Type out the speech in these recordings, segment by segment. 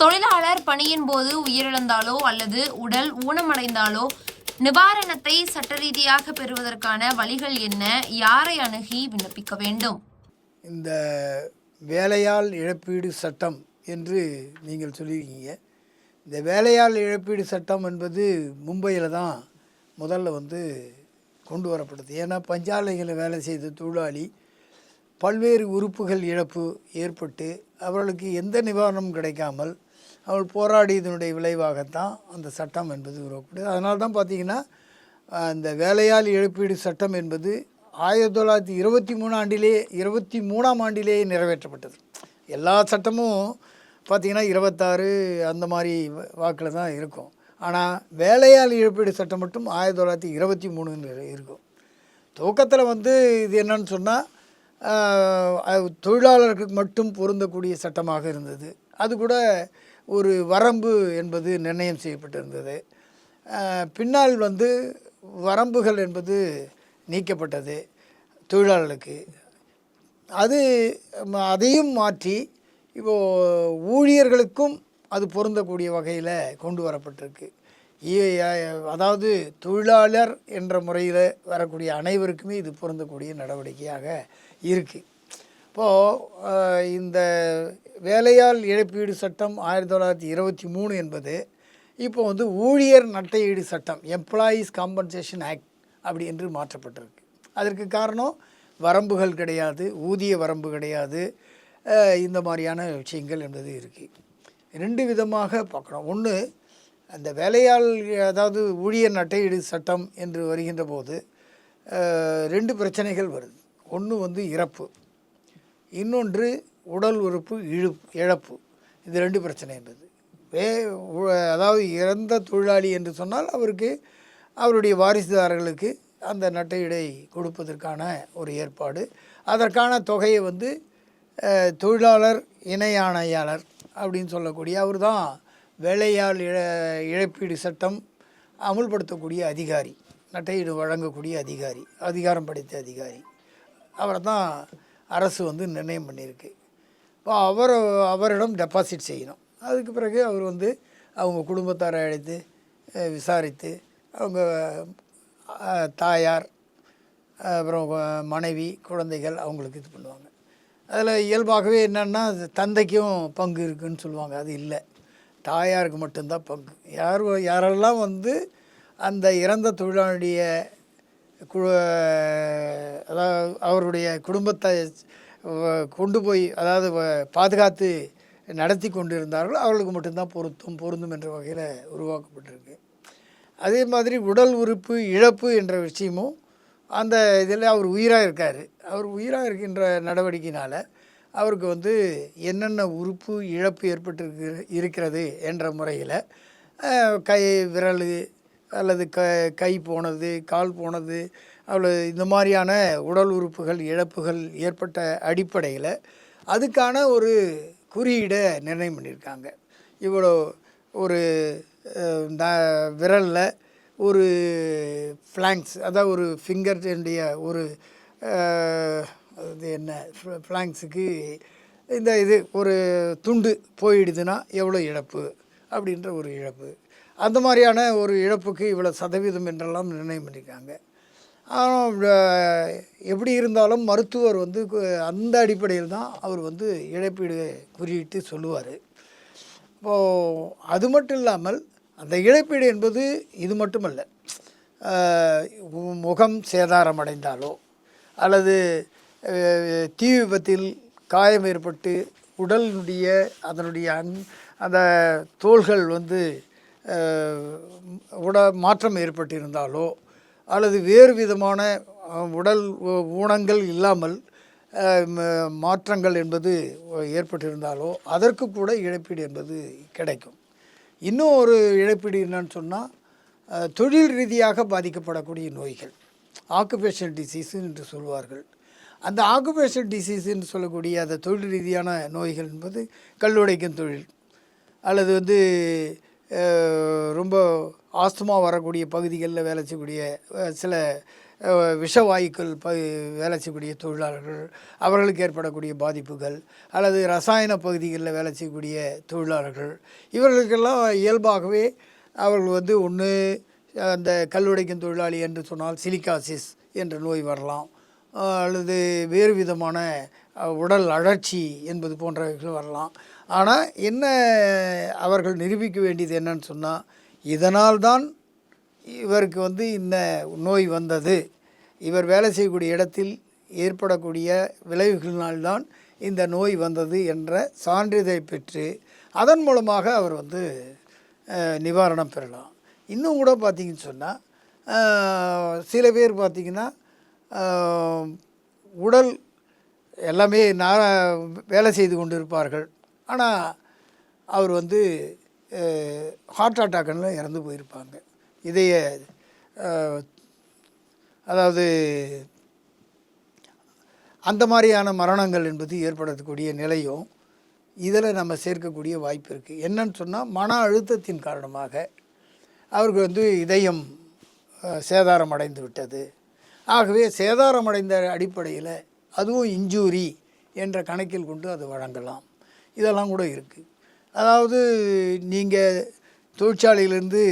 தொழிலாளர் பணியின் போது உயிரிழந்தாலோ அல்லது உடல் ஊனமடைந்தாலோ நிவாரணத்தை சட்டரீதியாக பெறுவதற்கான வழிகள் என்ன? யாரை அணுகி விண்ணப்பிக்க வேண்டும்? இந்த வேலையால் இழப்பீடு சட்டம் என்று நீங்கள் சொல்லியிருக்கீங்க. இந்த வேலையால் இழப்பீடு சட்டம் என்பது மும்பையில் தான் முதல்ல வந்து கொண்டு வரப்படுது ஏன்னா பஞ்சாலைகளில் வேலை செய்த தொழிலாளி பல்வேறு உறுப்புகள் இழப்பு ஏற்பட்டு அவர்களுக்கு எந்த நிவாரணமும் கிடைக்காமல் அவள் போராடியதனுடைய விளைவாகத்தான் அந்த சட்டம் என்பது உருவாக்கப்படுது அதனால தான் பார்த்தீங்கன்னா அந்த வேலையால் இழப்பீடு சட்டம் என்பது ஆயிரத்தி தொள்ளாயிரத்தி இருபத்தி மூணு ஆண்டிலே இருபத்தி மூணாம் ஆண்டிலேயே நிறைவேற்றப்பட்டது. எல்லா சட்டமும் பார்த்திங்கன்னா இருபத்தாறு அந்த மாதிரி வாக்கில் தான் இருக்கும். ஆனால் வேலையால் இழப்பீடு சட்டம் மட்டும் ஆயிரத்தி தொள்ளாயிரத்தி இருபத்தி மூணுன்னு இருக்கும். துவக்கத்தில் வந்து இது என்னன்னு சொன்னால் தொழிலாளர்களுக்கு மட்டும் பொருந்தக்கூடிய சட்டமாக இருந்தது. அது கூட ஒரு வரம்பு என்பது நிர்ணயம் செய்யப்பட்டிருந்தது. பின்னால் வந்து வரம்புகள் என்பது நீக்கப்பட்டது தொழிலாளர்களுக்கு. அது ம, அதையும் மாற்றி இப்போது ஊழியர்களுக்கும் அது பொருந்தக்கூடிய வகையில் கொண்டு வரப்பட்டிருக்கு. அதாவது தொழிலாளர் என்ற முறையில் வரக்கூடிய அனைவருக்குமே இது பொருந்தக்கூடிய நடவடிக்கையாக இருக்குது இப்போது இந்த வேலையால் இழப்பீடு சட்டம் ஆயிரத்தி தொள்ளாயிரத்தி இருபத்தி மூணு என்பது இப்போ வந்து ஊழியர் நட்டையீடு சட்டம் எம்ப்ளாயீஸ் காம்பன்சேஷன் ஆக்ட் அப்படி என்று மாற்றப்பட்டிருக்கு. அதற்கு காரணம் வரம்புகள் கிடையாது ஊதிய வரம்பு கிடையாது இந்த மாதிரியான விஷயங்கள் என்பது இருக்குது ரெண்டு விதமாக பார்க்கணும். ஒன்று அந்த வேலையால் அதாவது ஊழியர் நட்டையீடு சட்டம் என்று வருகின்ற போது ரெண்டு பிரச்சனைகள் வருது. ஒன்று வந்து இறப்பு இன்னொன்று உடல் உறுப்பு இழு இழப்பு. இது ரெண்டு பிரச்சனை என்பது. வே அதாவது இறந்த தொழிலாளி என்று சொன்னால் அவருக்கு அவருடைய வாரிசுதாரர்களுக்கு அந்த நட்டையிடை கொடுப்பதற்கான ஒரு ஏற்பாடு. அதற்கான தொகையை வந்து தொழிலாளர் இணை ஆணையாளர் அப்படின்னு சொல்லக்கூடிய அவர் தான் வேலையால் இழ இழப்பீடு சட்டம் அமுல்படுத்தக்கூடிய அதிகாரி நட்டையீடு வழங்கக்கூடிய அதிகாரி அதிகாரம் படைத்த அதிகாரி. அவரை தான் அரசு வந்து நிர்ணயம் பண்ணியிருக்கு. இப்போ அவர் அவரிடம் டெபாசிட் செய்யணும். அதுக்கு பிறகு அவர் வந்து அவங்க குடும்பத்தாரை அழைத்து விசாரித்து அவங்க தாயார் அப்புறம் மனைவி குழந்தைகள் அவங்களுக்கு இது பண்ணுவாங்க. அதில் இயல்பாகவே என்னென்னா தந்தைக்கும் பங்கு இருக்குதுன்னு சொல்லுவாங்க. அது இல்லை. தாயாருக்கு மட்டும்தான் பங்கு. யார் யாரெல்லாம் வந்து அந்த இறந்த தொழிலாளிய கு அதாவது அவருடைய குடும்பத்தை கொண்டு போய் அதாவது வ- பாதுகாத்து நடத்தி கொண்டிருந்தார்கள். அவர்களுக்கு மட்டும்தான் பொருத்தும் பொருந்தும் என்ற வகையில் உருவாக்கப்பட்டிருக்கு. அதே மாதிரி உடல் உறுப்பு இழப்பு என்ற விஷயமும் அந்த இதில் அவர் உயிராக இருக்கார். அவர் உயிராக இருக்கின்ற நடவடிக்கையினால் அவருக்கு வந்து என்னென்ன உறுப்பு இழப்பு ஏற்பட்டிருக்கு இருக்கிறது என்ற முறையில் கை விரல் அல்லது க கை போனது கால் போனது அவ்வளோ இந்த மாதிரியான உடல் உறுப்புகள் இழப்புகள் ஏற்பட்ட அடிப்படையில் அதுக்கான ஒரு குறியீடை நிர்ணயம் பண்ணியிருக்காங்க. இவ்வளோ ஒரு இந்த விரலில் ஒரு ஃப்ளாங்க்ஸ் அதாவது ஒரு ஃபிங்கர்டைய ஒரு அது என்ன ஃப்ளாங்க்ஸுக்கு இந்த இது ஒரு துண்டு போயிடுதுன்னா எவ்வளோ இழப்பு அப்படின்ற ஒரு இழப்பு. அந்த மாதிரியான ஒரு இழப்புக்கு இவ்வளோ சதவீதம் என்றெல்லாம் நிர்ணயம் பண்ணியிருக்காங்க. ஆனால் எப்படி இருந்தாலும் மருத்துவர் வந்து அந்த அடிப்படையில் தான் அவர் வந்து இழப்பீடு குறியிட்டு சொல்லுவார். இப்போது அது மட்டும் இல்லாமல் அந்த இழப்பீடு என்பது இது மட்டுமல்ல. முகம் சேதாரம் முகம் அல்லது தீ விபத்தில் காயம் ஏற்பட்டு உடலினுடைய அதனுடைய அன் அந்த தோள்கள் வந்து உட மாற்றம் ஏற்பட்டிருந்தாலோ அல்லது வேறு விதமான உடல் ஊனங்கள் இல்லாமல் மாற்றங்கள் என்பது ஏற்பட்டிருந்தாலோ அதற்கு கூட இழப்பீடு என்பது கிடைக்கும். இன்னும் ஒரு இழப்பீடு என்னன்னு சொன்னால் தொழில் ரீதியாக பாதிக்கப்படக்கூடிய நோய்கள். ஆக்குபேஷனல் டிசீஸ் என்று சொல்வார்கள். அந்த ஆக்குபேஷனல் டிசீஸுன்னு சொல்லக்கூடிய அந்த தொழில் ரீதியான நோய்கள் என்பது கல்லுடைக்கும் தொழில். அல்லது வந்து ரொம்ப ஆஸ்துமா வரக்கூடிய பகுதிகளில் வேலை செய்யக்கூடிய சில விஷவாயுக்கள் ப வேலை செய்யக்கூடிய தொழிலாளர்கள் அவர்களுக்கு ஏற்படக்கூடிய பாதிப்புகள் அல்லது ரசாயன பகுதிகளில் வேலை செய்யக்கூடிய தொழிலாளர்கள் இவர்களுக்கெல்லாம் இயல்பாகவே அவர்கள் வந்து ஒன்று அந்த கல்லுடைக்கும் தொழிலாளி என்று சொன்னால் சிலிகாசிஸ் என்ற நோய் வரலாம். அல்லது வேறு விதமான உடல் அழற்சி என்பது போன்றவைகள் வரலாம். ஆனால் என்ன அவர்கள் நிரூபிக்க வேண்டியது என்னன்னு சொன்னால் இதனால்தான் இவருக்கு வந்து இந்த நோய் வந்தது. இவர் வேலை செய்யக்கூடிய இடத்தில் ஏற்படக்கூடிய விளைவுகளினால்தான் இந்த நோய் வந்தது என்ற சான்றிதழை பெற்று அதன் மூலமாக அவர் வந்து நிவாரணம் பெறலாம். இன்னும் கூட பார்த்திங்கன்னு சொன்னால் சில பேர் பார்த்திங்கன்னா உடல் எல்லாமே நான் வேலை செய்து கொண்டு இருப்பார்கள் ஆனால் அவர் வந்து ஹார்ட் அட்டாக்னு இறந்து போயிருப்பாங்க. இதய அதாவது அந்த மாதிரியான மரணங்கள் என்பது ஏற்படக்கூடிய நிலையும் இதில் நம்ம சேர்க்கக்கூடிய வாய்ப்பு இருக்குது என்னன்னு சொன்னால் மன அழுத்தத்தின் காரணமாக அவருக்கு வந்து இதயம் சேதாரம் அடைந்து விட்டது. ஆகவே சேதாரம் அடைந்த அடிப்படையில் அதுவும் இன்ஜூரி என்ற கணக்கில் கொண்டு அது வழங்கலாம். இதெல்லாம் கூட இருக்குது அதாவது நீங்கள் தொழிற்சாலையிலேருந்து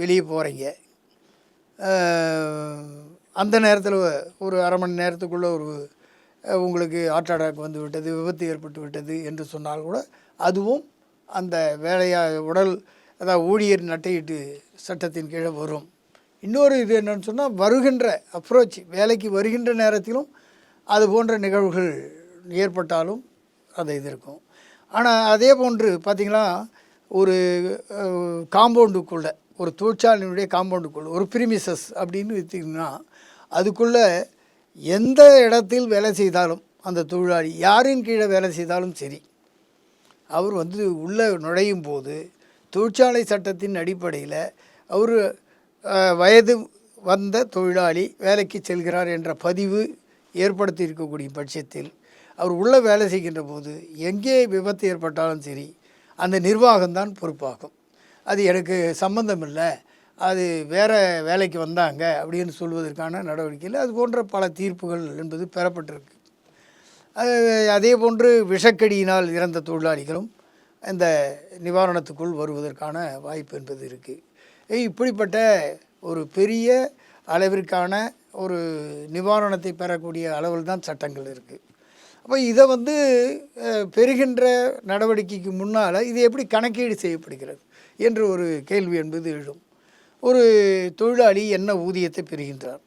வெளியே போகிறீங்க அந்த நேரத்தில் ஒரு அரை மணி நேரத்துக்குள்ளே ஒரு உங்களுக்கு ஹார்ட் அட்டாக் வந்து விட்டது விபத்து ஏற்பட்டு விட்டது என்று சொன்னால் கூட அதுவும் அந்த வேலையாக உடல் அதாவது ஊழியர் நட்டையிட்டு சட்டத்தின் கீழே வரும். இன்னொரு இது என்னன்னு சொன்னால் வருகின்ற அப்ரோச் வேலைக்கு வருகின்ற நேரத்திலும் அது போன்ற நிகழ்வுகள் ஏற்பட்டாலும் அது இது இருக்கும். ஆனால் அதே போன்று பார்த்திங்களா ஒரு காம்பவுண்டுக்குள்ளே ஒரு தொழிற்சாலையினுடைய காம்பவுண்டுக்குள்ளே ஒரு பிரிமிசஸ் அப்படின்னு எடுத்திங்கன்னா அதுக்குள்ளே எந்த இடத்தில் வேலை செய்தாலும் அந்த தொழிலாளி யாரின் கீழே வேலை செய்தாலும் சரி அவர் வந்து உள்ளே நுழையும் போது தொழிற்சாலை சட்டத்தின் அடிப்படையில் அவர் வயது வந்த தொழிலாளி வேலைக்கு செல்கிறார் என்ற பதிவு ஏற்படுத்தி இருக்கக்கூடிய பட்சத்தில் அவர் உள்ளே வேலை செய்கின்ற போது எங்கே விபத்து ஏற்பட்டாலும் சரி அந்த நிர்வாகம்தான் பொறுப்பாகும். அது எனக்கு சம்பந்தம் இல்லை அது வேறு வேலைக்கு வந்தாங்க அப்படின்னு சொல்வதற்கான நடவடிக்கையில் அது போன்ற பல தீர்ப்புகள் என்பது பெறப்பட்டிருக்கு. அது- அதே போன்று விஷக்கடியினால் இறந்த தொழிலாளிகளும் இந்த நிவாரணத்துக்குள் வருவதற்கான வாய்ப்பு என்பது இருக்குது இப்படிப்பட்ட ஒரு பெரிய அளவிற்கான ஒரு நிவாரணத்தை பெறக்கூடிய அளவில் தான் சட்டங்கள் இருக்குது அப்போ இதை வந்து பெறுகின்ற நடவடிக்கைக்கு முன்னால் இது எப்படி கணக்கீடு செய்யப்படுகிறது என்று ஒரு கேள்வி என்பது எழும். ஒரு தொழிலாளி என்ன ஊதியத்தை பெறுகின்றார்?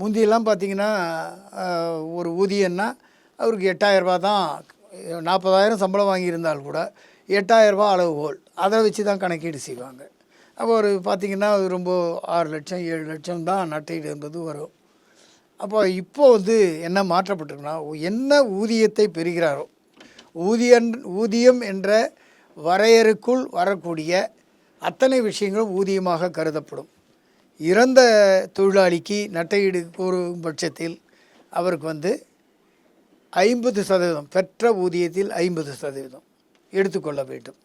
முந்தியெல்லாம் பார்த்தீங்கன்னா ஒரு ஊதியம்னா அவருக்கு எட்டாயிரரூபா தான் நாற்பதாயிரம் சம்பளம் வாங்கியிருந்தால் கூட எட்டாயிரரூபா அளவுகோல். அதை வச்சு தான் கணக்கீடு செய்வாங்க. அப்போ ஒரு பார்த்திங்கன்னா அது ரொம்ப ஆறு லட்சம் ஏழு லட்சம் தான் நட்டையீடு என்பது வரும். அப்போ இப்போ வந்து என்ன மாற்றப்பட்டிருக்குன்னா என்ன ஊதியத்தை பெறுகிறாரோ ஊதியன் ஊதியம் என்ற வரையறுக்குள் வரக்கூடிய அத்தனை விஷயங்களும் ஊதியமாக கருதப்படும். இறந்த தொழிலாளிக்கு நட்டையீடு கூறும் பட்சத்தில் அவருக்கு வந்து ஐம்பது சதவீதம் பெற்ற ஊதியத்தில் ஐம்பது சதவீதம் எடுத்துக்கொள்ள வேண்டும்.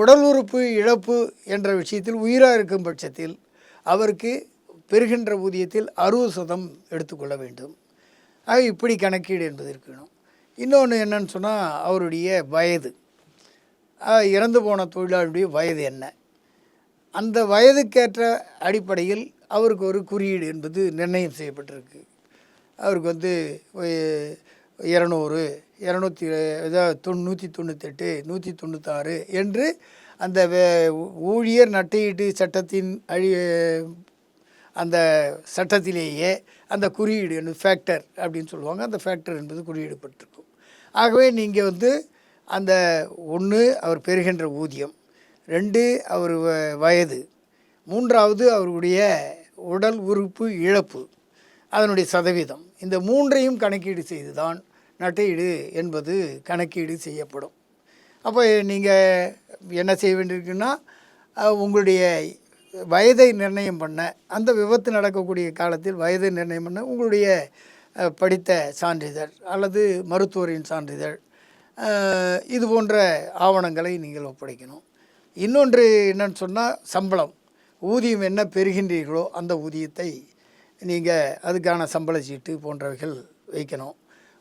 உடல் உறுப்பு இழப்பு என்ற விஷயத்தில் உயிராக இருக்கும் பட்சத்தில் அவருக்கு பெறுகின்ற ஊதியத்தில் அறுபது சதம் எடுத்துக்கொள்ள வேண்டும். ஆக இப்படி கணக்கீடு என்பது இருக்கணும். இன்னொன்று என்னன்னு சொன்னால் அவருடைய வயது. இறந்து போன தொழிலாளியுடைய வயது என்ன? அந்த வயதுக்கேற்ற அடிப்படையில் அவருக்கு ஒரு குறியீடு என்பது நிர்ணயம் செய்யப்பட்டிருக்கு. அவருக்கு வந்து இரநூறு இரநூத்தி ஏதாவது தொண்ணூற்றி தொண்ணூத்தெட்டு நூற்றி தொண்ணூத்தாறு என்று அந்த வே- ஊழியர் நட்டையீட்டு சட்டத்தின் அழி அந்த சட்டத்திலேயே அந்த குறியீடு என்ன ஃபேக்டர் அப்படின்னு சொல்லுவாங்க. அந்த ஃபேக்டர் என்பது குறியீடுபட்டிருக்கும். ஆகவே நீங்கள் வந்து அந்த ஒன்று அவர் பெறுகின்ற ஊதியம் ரெண்டு அவர் வ- வயது மூன்றாவது அவருடைய உடல் உறுப்பு இழப்பு அதனுடைய சதவீதம். இந்த மூன்றையும் கணக்கீடு செய்து தான் நட்டையீடு என்பது கணக்கீடு செய்யப்படும். அப்போ நீங்கள் என்ன செய்ய வேண்டியிருக்குன்னா உங்களுடைய வயதை நிர்ணயம் பண்ண அந்த விபத்து நடக்கக்கூடிய காலத்தில் வயதை நிர்ணயம் பண்ண உங்களுடைய படித்த சான்றிதழ் அல்லது மருத்துவரின் சான்றிதழ் இது போன்ற ஆவணங்களை நீங்கள் ஒப்படைக்கணும். இன்னொன்று என்னன்னு சொன்னால் சம்பளம். ஊதியம் என்ன பெறுகின்றீர்களோ அந்த ஊதியத்தை நீங்கள் அதுக்கான சம்பள சீட்டு போன்றவைகள் வைக்கணும்.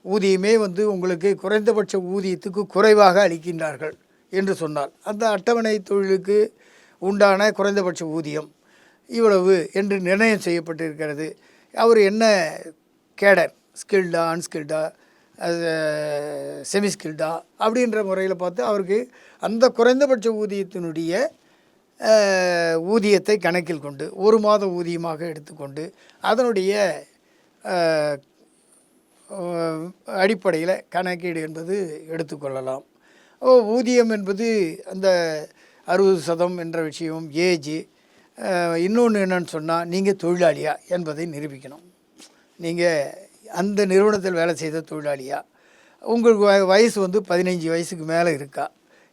ஊதியமே வந்து உங்களுக்கு குறைந்தபட்ச ஊதியத்துக்கு குறைவாக அளிக்கின்றார்கள் என்று சொன்னால் அந்த அட்டவணை தொழிலுக்கு உண்டான குறைந்தபட்ச ஊதியம் இவ்வளவு என்று நிர்ணயம் செய்யப்பட்டிருக்கிறது. அவர் என்ன கேடர்? ஸ்கில்டா அன்ஸ்கில்டா அது செமி ஸ்கில்டா அப்படின்ற முறையில் பார்த்து அவருக்கு அந்த குறைந்தபட்ச ஊதியத்தினுடைய ஊதியத்தை கணக்கில் கொண்டு ஒரு மாத ஊதியமாக எடுத்துக்கொண்டு அதனுடைய அடிப்படையில் கணக்கீடு என்பது எடுத்துக்கொள்ளலாம். ஊதியம் என்பது அந்த அறுபது சதம் என்ற விஷயம் ஏஜ் இன்னொன்று என்னன்னு சொன்னால் நீங்கள் தொழிலாளியா என்பதை நிரூபிக்கணும். நீங்கள் அந்த நிறுவனத்தில் வேலை செய்த தொழிலாளியா உங்களுக்கு வ- வயசு வந்து பதினைஞ்சு வயசுக்கு மேலே இருக்கா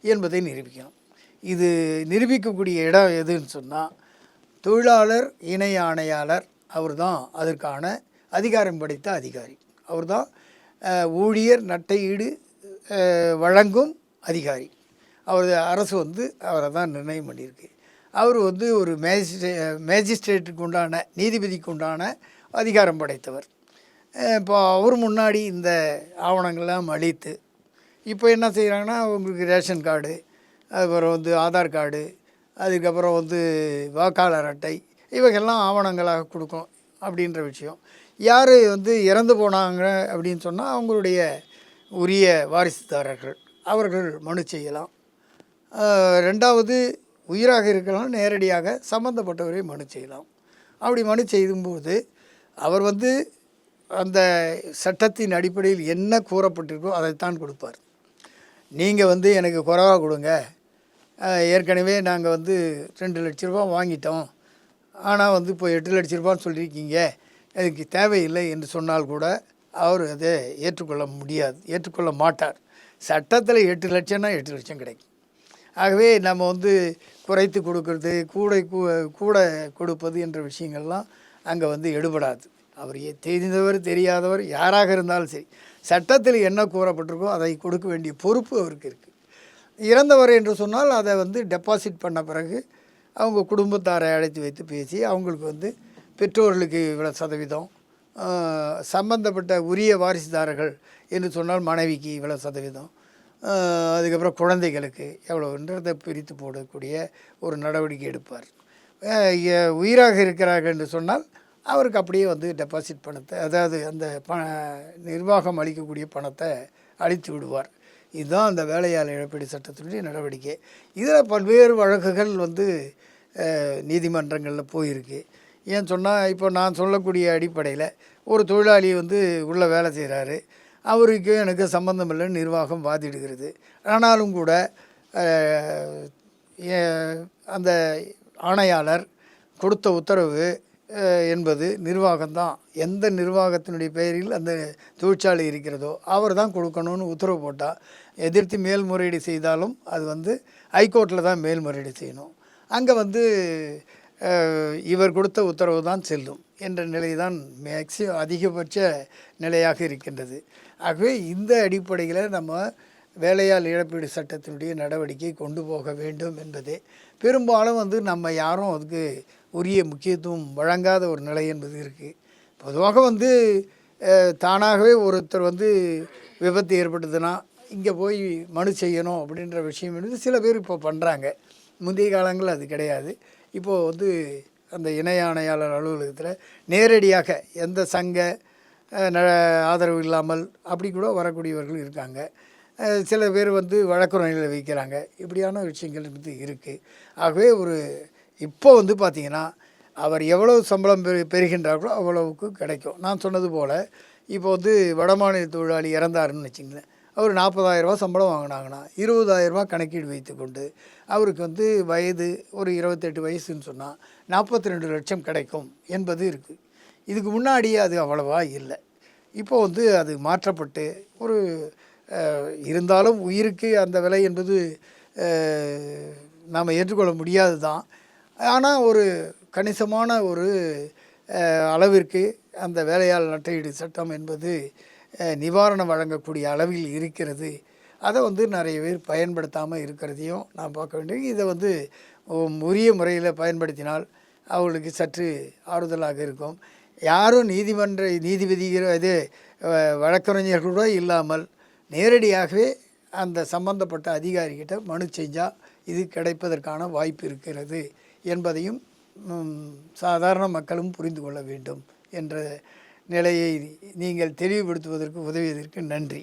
என்பதை நிரூபிக்கணும். இது நிரூபிக்கக்கூடிய இடம் எதுன்னு சொன்னால் தொழிலாளர் இணை ஆணையாளர் அவர் தான் அதற்கான அதிகாரம் படைத்த அதிகாரி. அவர் தான் ஊழியர் நட்டையீடு வழங்கும் அதிகாரி. அவர் அரசு வந்து அவரை தான் நிர்ணயம் பண்ணியிருக்கு. அவர் வந்து ஒரு மேஜிஸ்ட்ரே மேஜிஸ்ட்ரேட்டுக்கு உண்டான நீதிபதிக்கு உண்டான அதிகாரம் படைத்தவர். இப்போ அவர் முன்னாடி இந்த ஆவணங்கள்லாம் அளித்து இப்போ என்ன செய்கிறாங்கன்னா உங்களுக்கு ரேஷன் கார்டு அதுக்கப்புறம் வந்து ஆதார் கார்டு அதுக்கப்புறம் வந்து வாக்காளர் அட்டை இவைகள்லாம் ஆவணங்களாக கொடுக்கும் அப்படின்ற விஷயம். யார் வந்து இறந்து போனாங்க அப்படின்னு சொன்னால் அவங்களுடைய உரிய வாரிசுதாரர்கள். அவர்கள் மனு செய்யலாம். ரெண்டாவது உயிராக இருக்கலாம் நேரடியாக சம்மந்தப்பட்டவரை மனு செய்யலாம். அப்படி மனு செய்யும்போது அவர் வந்து அந்த சட்டத்தின் அடிப்படையில் என்ன கூறப்பட்டிருக்கோ அதைத்தான் கொடுப்பார். நீங்கள் வந்து எனக்கு குறைவாக கொடுங்க. ஏற்கனவே நாங்கள் வந்து ரெண்டு லட்ச ரூபா வாங்கிட்டோம். ஆனால் வந்து இப்போ எட்டு லட்ச ரூபான்னு சொல்லியிருக்கீங்க. அதுக்கு தேவையில்லை என்று சொன்னால் கூட அவர் அதை ஏற்றுக்கொள்ள முடியாது ஏற்றுக்கொள்ள மாட்டார். சட்டத்தில் எட்டு லட்சம்னா எட்டு லட்சம் கிடைக்கும். ஆகவே நம்ம வந்து குறைத்து கொடுக்கறது கூடை கூ- கூட கொடுப்பது என்ற விஷயங்கள்லாம் அங்கே வந்து எடுபடாது. அவர் தெரிந்தவர் தெரியாதவர் யாராக இருந்தாலும் சரி சட்டத்தில் என்ன கூறப்பட்டிருக்கோ அதை கொடுக்க வேண்டிய பொறுப்பு அவருக்கு இருக்குது இறந்தவர் என்று சொன்னால் அதை வந்து டெபாசிட் பண்ண பிறகு அவங்க குடும்பத்தாரை அழைத்து வைத்து பேசி அவங்களுக்கு வந்து பெற்றோர்களுக்கு இவ்வளோ சதவீதம் சம்பந்தப்பட்ட உரிய வாரிசுதாரர்கள் என்று சொன்னால் மனைவிக்கு இவ்வளோ சதவீதம் அதுக்கப்புறம் குழந்தைகளுக்கு எவ்வளோன்றதை பிரித்து போடக்கூடிய ஒரு நடவடிக்கை எடுப்பார். உயிராக இருக்கிறார்கள் என்று சொன்னால் அவருக்கு அப்படியே வந்து டெபாசிட் பணத்தை அதாவது அந்த ப நிர்வாகம் அளிக்கக்கூடிய பணத்தை அளித்து விடுவார். இதுதான் அந்த வேலையாளர் இழப்பீடு சட்டத்தினுடைய நடவடிக்கை. இதில் பல்வேறு வழக்குகள் வந்து நீதிமன்றங்களில் போயிருக்கு. ஏன் சொன்னால் இப்போ நான் சொல்லக்கூடிய அடிப்படையில் ஒரு தொழிலாளி வந்து உள்ளே வேலை செய்கிறாரு அவருக்கு எனக்கு சம்பந்தம் இல்லைன்னு நிர்வாகம் வாதிடுகிறது. ஆனாலும் கூட ஏ- அந்த ஆணையாளர் கொடுத்த உத்தரவு என்பது நிர்வாகம்தான். எந்த நிர்வாகத்தினுடைய பெயரில் அந்த தொழிற்சாலை இருக்கிறதோ அவர் தான் கொடுக்கணும்னு உத்தரவு போட்டால் எதிர்த்து மேல்முறையீடு செய்தாலும் அது வந்து ஹைகோர்ட்டில் தான் மேல்முறையீடு செய்யணும். அங்கே வந்து இவர் கொடுத்த உத்தரவு தான் செல்லும். என்ற நிலை தான் மேக்ஸி அதிகபட்ச நிலையாக இருக்கின்றது. ஆகவே இந்த அடிப்படையில் நம்ம வேலையால் இழப்பீடு சட்டத்தினுடைய நடவடிக்கை கொண்டு போக வேண்டும் என்பதே. பெரும்பாலும் வந்து நம்ம யாரும் அதுக்கு உரிய முக்கியத்துவம் வழங்காத ஒரு நிலை என்பது இருக்குது பொதுவாக வந்து தானாகவே ஒருத்தர் வந்து விபத்து ஏற்பட்டதுன்னா இங்கே போய் மனு செய்யணும் அப்படின்ற விஷயம் வந்து சில பேர் இப்போ பண்ணுறாங்க முந்தைய காலங்களில் அது கிடையாது. இப்போது வந்து அந்த இணை ஆணையாளர் அலுவலகத்தில் நேரடியாக எந்த சங்க ந ஆதரவு இல்லாமல் அப்படி கூட வரக்கூடியவர்கள் இருக்காங்க. சில பேர் வந்து வழக்குறையில் வைக்கிறாங்க. இப்படியான விஷயங்கள் வந்து இருக்குது ஆகவே ஒரு இப்போ வந்து பார்த்திங்கன்னா அவர் எவ்வளவு சம்பளம் பெரு பெறுகின்றார்களோ அவ்வளவுக்கு கிடைக்கும். நான் சொன்னது போல் இப்போ வந்து வடமாநில தொழிலாளி இறந்தாருன்னு வச்சுங்களேன் அவர் நாற்பதாயிரரூபா சம்பளம் வாங்கினாங்கன்னா இருபதாயிரரூபா கணக்கீடு வைத்துக்கொண்டு அவருக்கு வந்து வயது ஒரு இருபத்தெட்டு வயசுன்னு சொன்னால் நாற்பத்தி ரெண்டு லட்சம் கிடைக்கும் என்பது இருக்குது இதுக்கு முன்னாடி அது அவ்வளவா இல்லை. இப்போ வந்து அது மாற்றப்பட்டு ஒரு இருந்தாலும் உயிருக்கு அந்த விலை என்பது நாம் ஏற்றுக்கொள்ள முடியாது தான் ஆனால் ஒரு கணிசமான ஒரு அளவிற்கு அந்த வேலையாள் நட்டையீடு சட்டம் என்பது நிவாரணம் வழங்கக்கூடிய அளவில் இருக்கிறது அதை வந்து நிறைய பேர் பயன்படுத்தாமல் இருக்கிறதையும் நான் பார்க்க வேண்டியது இதை வந்து உரிய முறையில் பயன்படுத்தினால் அவர்களுக்கு சற்று ஆறுதலாக இருக்கும். யாரும் நீதிமன்ற நீதிபதிகள் இது அஹ், வழக்கறிஞர்களோட இல்லாமல் நேரடியாகவே அந்த சம்பந்தப்பட்ட அதிகாரிகிட்ட மனு செஞ்சால் இது கிடைப்பதற்கான வாய்ப்பு இருக்கிறது என்பதையும் சாதாரண மக்களும் புரிந்து கொள்ள வேண்டும் என்ற நிலையை நீங்கள் தெளிவுபடுத்துவதற்கு உதவியதற்கு நன்றி.